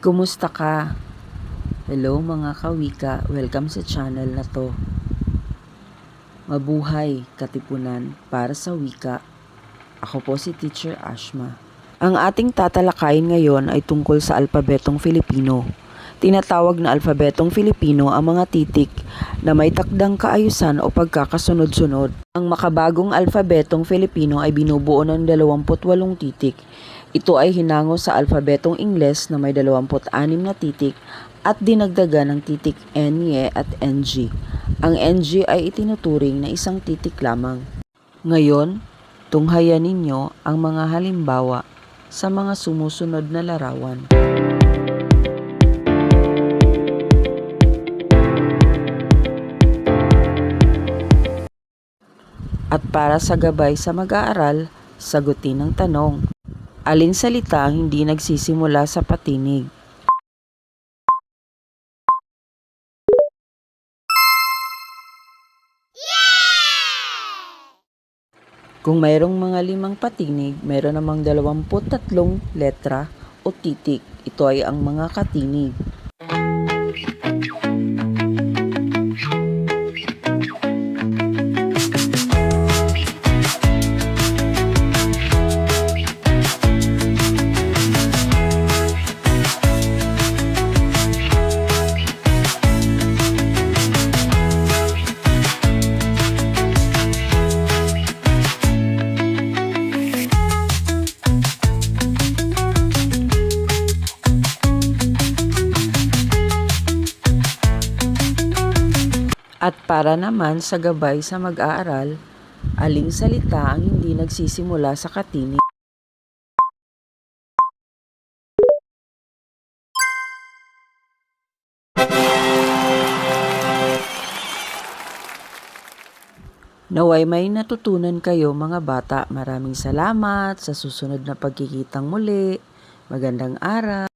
Kumusta ka? Hello mga kawika, welcome sa channel na to. Mabuhay, katipunan, para sa wika. Ako po si Teacher Ashma. Ang ating tatalakayin ngayon ay tungkol sa alpabetong Filipino. Tinatawag na alpabetong Filipino ang mga titik na may takdang kaayusan o pagkakasunod-sunod. Ang makabagong alpabetong Filipino ay binubuo ng 28 titik. Ito ay hinango sa alpabetong Ingles na may 26 na titik at dinagdagan ng titik NY at NG. Ang NG ay itinuturing na isang titik lamang. Ngayon, tunghayan ninyo ang mga halimbawa sa mga sumusunod na larawan. At para sa gabay sa mag-aaral, sagutin ang tanong. Alin salita hindi nagsisimula sa patinig? Kung mayroong mga limang patinig, mayroon namang 23 letra o titik. Ito ay ang mga katinig. At para naman sa gabay sa mag-aaral, aling salita ang hindi nagsisimula sa katinig? Naway may natutunan kayo mga bata. Maraming salamat sa susunod na pagkikitang muli. Magandang araw.